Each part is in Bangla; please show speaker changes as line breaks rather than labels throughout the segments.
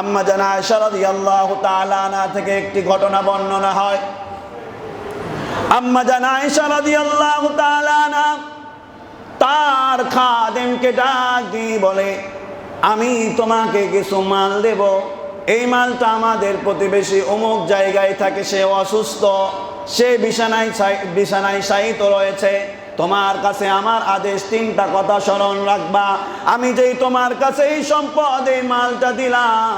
আম্মা জানা আয়েশা রাদিয়াল্লাহু তাআলা আনহা থেকে একটি ঘটনা বর্ণনা হয়। আম্মা জানা আয়েশা রাদিয়াল্লাহু তাআলা আনহা তার খাদেমকে ডাক দিয়ে বলে, আমি তোমাকে কিছু মাল দেব। এই মালটা আমাদের প্রতিবেশী অমুক জায়গায় থাকে, সে অসুস্থ, সে বিছানায় বিছানায় শায়িত রয়েছে। তোমার কাছে আমার আদেশ তিনটা কথা স্মরণ রাখবা। আমি যেই তোমার কাছে এই সম্পদ এই মালটা দিলাম,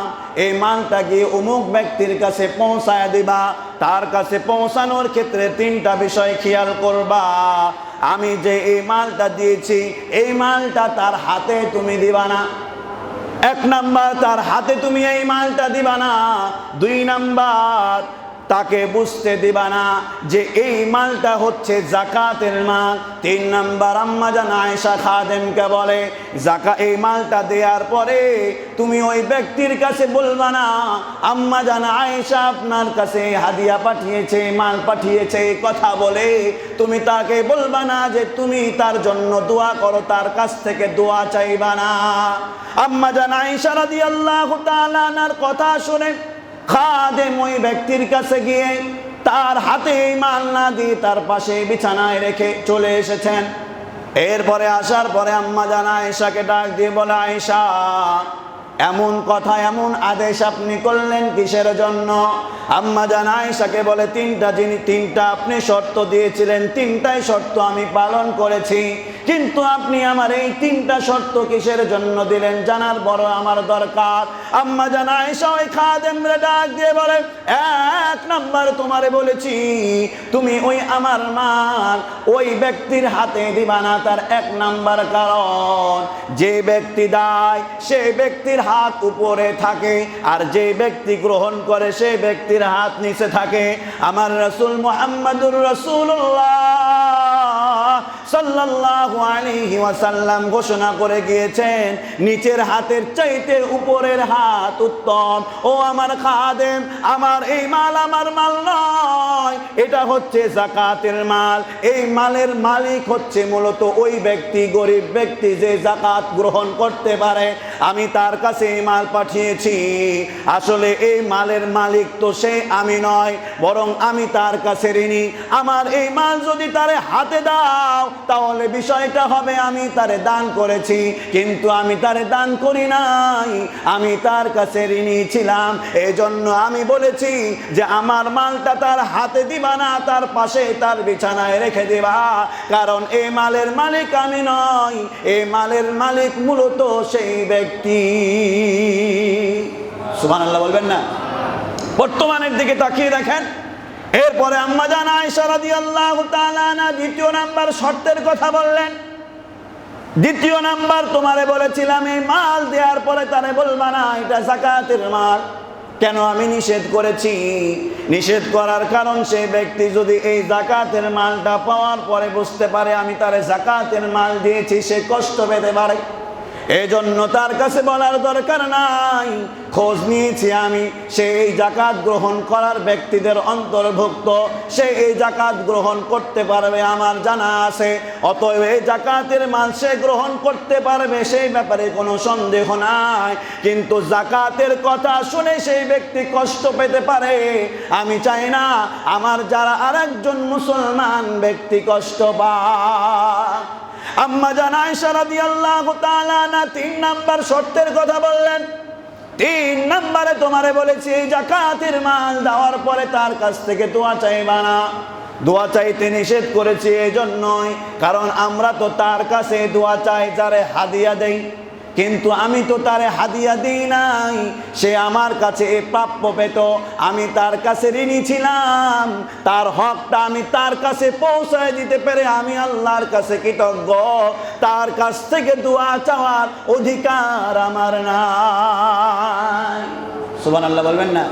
এই মালটা গিয়ে অমুক ব্যক্তির কাছে পৌঁছায় দিবা? তার কাছে পৌঁছানোর ক্ষেত্রে তিনটা বিষয় খেয়াল করবা। আমি যে এই মালটা দিয়েছি, এই মালটা তার হাতে তুমি দিবা না। এক নাম্বার, তার হাতে তুমি এই মালটা দিবা না। দুই নাম্বার তাকে বুঝতে দিবা না যে এই মালটা হচ্ছে জাকাতের মাল। তিন নাম্বার আম্মা জান খাদেমকে বলে, জাকা এই মালটা দেওয়ার পরে তুমি ওই ব্যক্তির কাছে বলবা না, আম্মা জান আয়েশা আপনার কাছে হাদিয়া পাঠিয়েছে, মাল পাঠিয়েছে কথা বলে তুমি তাকে বলবা না যে তুমি তার জন্য দোয়া করো, তার কাছ থেকে দোয়া চাইবা না। আম্মা জান আয়েশা রাদিয়াল্লাহু আনহার কথা শুনে খাদেম ওই ব্যক্তির কাছে গিয়ে তার হাতে মাল না দিয়ে তার পাশে বিছানায় রেখে চলে এসেছেন। এরপরে আসার পরে আম্মা জানা আয়েশাকে ডাক দিয়ে বলে, আয়েশা, এমন কথা, এমন আদেশ আপনি করলেন কিসের জন্য? আম্মা জানা আয়েশাকে বলে, তিনটা জিনিস, তিনটা আপনি শর্ত দিয়েছিলেন, তিনটাই শর্ত আমি পালন করেছি। কিন্তু আপনি আমার এই তিনটা শর্ত কিসের জন্য দিলেন জানার বড় আমার দরকার। আম্মা জানা ওই খাদেমরে ডাক দিয়ে বলে, এক নাম্বার তোমারে বলেছি, তুমি ওই আমার মাল ওই ব্যক্তির হাতে দিবা না তার এক নাম্বার কারণ। যে ব্যক্তি দেয়, সে ব্যক্তির হাত উপরে থাকে, আর যে ব্যক্তি গ্রহণ করে, সে ব্যক্তির হাত নিচে থাকে। আমার রসুল মোহাম্মদুর রসুল্লাহ সাল্লাল্লাহু ঘোষণা করে গিয়েছেন, নিচের হাতের চাইতে উপরের হাত উত্তম। ও আমার খাদেম, আমার এই মাল আমার মাল নয়, এটা হচ্ছে জাকাতের মাল। এই মালের মালিক হচ্ছে মূলত ওই ব্যক্তি, গরিব ব্যক্তি যে জাকাত গ্রহণ করতে পারে। আমি তার কাছে এই মাল পাঠিয়েছি। আসলে এই মালের মালিক তো সে আমি নয়, বরং আমি তার কাছে ঋণী। আমার এই মাল যদি তারে হাতে দাও, তাহলে বিষয়টা হবে আমি তারে দান করেছি, কিন্তু আমি তারে দান করি নাই। আমি তার কাছে ঋণী ছিলাম। এই জন্য আমি বলেছি যে আমার মালটা তার হাতে দিবা না, তার পাশে তার বিছানায় রেখে দিবা। কারণ এই মালের মালিক আমি নয় এই মালের মালিক মূলত সেই ব্যক্তি। সুমান আল্লাহ বলবেন না? বর্তমানের দিকে তাকিয়ে দেখেন। এরপরে আম্মা জান আয়েশা রাদিয়াল্লাহু তাআলা আনহা দ্বিতীয় নাম্বার শর্তের কথা বললেন। দ্বিতীয় নাম্বার তোমারে বলেছিলাম, এই মাল দেওয়ার পরে তারে বলবা না, এটা জাকাতের মাল। কেন আমি নিষেধ করেছি? নিষেধ করার কারণ সেই ব্যক্তি যদি এই জাকাতের মালটা পাওয়ার পরে বুঝতে পারে আমি তারে জাকাতের মাল দিয়েছি, সে কষ্ট পেতে পারে। এই জন্য তার কাছে বলার দরকার নাই। খোঁজ নিয়েছি আমি, সে এই জাকাত গ্রহণ করার ব্যক্তিদের অন্তর্ভুক্ত, সে এই জাকাত গ্রহণ করতে পারবে, আমার জানা আছে। অতএব এই জাকাতের মাল সে গ্রহণ করতে পারবে, সেই ব্যাপারে কোনো সন্দেহ নাই। কিন্তু জাকাতের কথা শুনে সেই ব্যক্তি কষ্ট পেতে পারে। আমি চাই না আমার যারা আরেকজন মুসলমান ব্যক্তি কষ্ট পায় আম্মা জানাই সারাদি আল্লাহ না তিন নাম্বার শর্তের কথা বললেন। তিন নাম্বারে তোমারে বলেছি, জাকাতের মাল দেওয়ার পরে তার কাছ থেকে দোয়া চাইবা না। দোয়া চাইতে নিষেধ করেছি এই জন্যই কারণ আমরা তো তার কাছে দোয়া চাই, যারে হাদিয়া দেই। কিন্তু আমি তো তারে হাদিয়া দিই নাই। সে আমার কাছে প্রাপ্য পেত। আমি তার কাছে ঋণী ছিলাম। তার হকটা আমি তার কাছে পৌঁছায় দিতে পেরে আমি আল্লাহর কাছে কৃতজ্ঞ। তার কাছ থেকে দোয়া চাওয়ার অধিকার আমার নাই। সুবহানাল্লাহ বলবেন না?